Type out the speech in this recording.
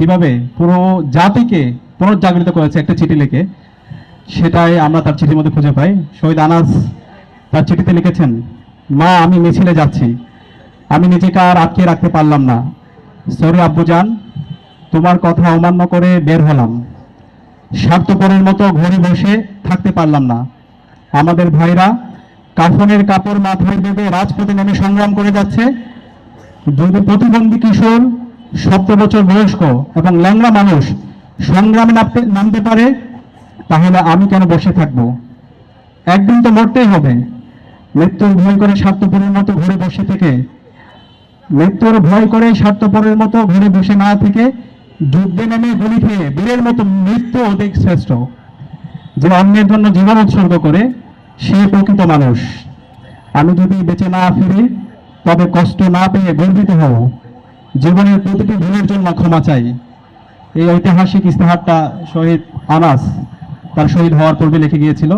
কীভাবে পুরো জাতিকে পুনর্জাগৃত করেছে একটা চিঠি লিখে, সেটাই আমরা তার চিঠির মধ্যে খুঁজে পাই। শহীদ আনাস তার চিঠিতে লিখেছেন, মা, আমি মিছিলে যাচ্ছি। আমি নিজেকে আর আটকে রাখতে পারলাম না। সরি আব্বুজান তোমার কথা অমান্য করে বের হলাম। স্বার্থপরের মতো ঘরে বসে থাকতে পারলাম না। আমাদের ভাইরা কাফনের কাপড় মাথায় বেঁধে রাজপথে নেমে সংগ্রাম করে যাচ্ছে। যদি প্রতিবন্ধী কিশোর সতেরো বছর বয়স্ক এবং ল্যাংড়া মানুষ সংগ্রামে নামতে নামতে পারে, তাহলে আমি কেন বসে থাকব? একদিন তো মরতেই হবে। মৃত্যুর ভয় করে স্বার্থপরের মতো ঘরে বসে থেকে, মৃত্যুর ভয় করে স্বার্থপরের মতো ঘরে বসে না থেকে যুদ্ধে নেমে গুলি খেয়ে বীরের মতো মৃত্যু অধিক শ্রেষ্ঠ। যে অন্যের জন্য জীবন উৎসর্গ করে, সে প্রকৃত মানুষ। আমি যদি বেঁচে না ফিরি, তবে কষ্ট না পেয়ে গর্বিত হব। জীবনের প্রতিটি ভুলের জন্য ক্ষমা চাই। এই ঐতিহাসিক ইস্তেহারটা শহীদ আনাস, তার শহীদ হওয়ার পূর্বে লিখে গিয়েছিল।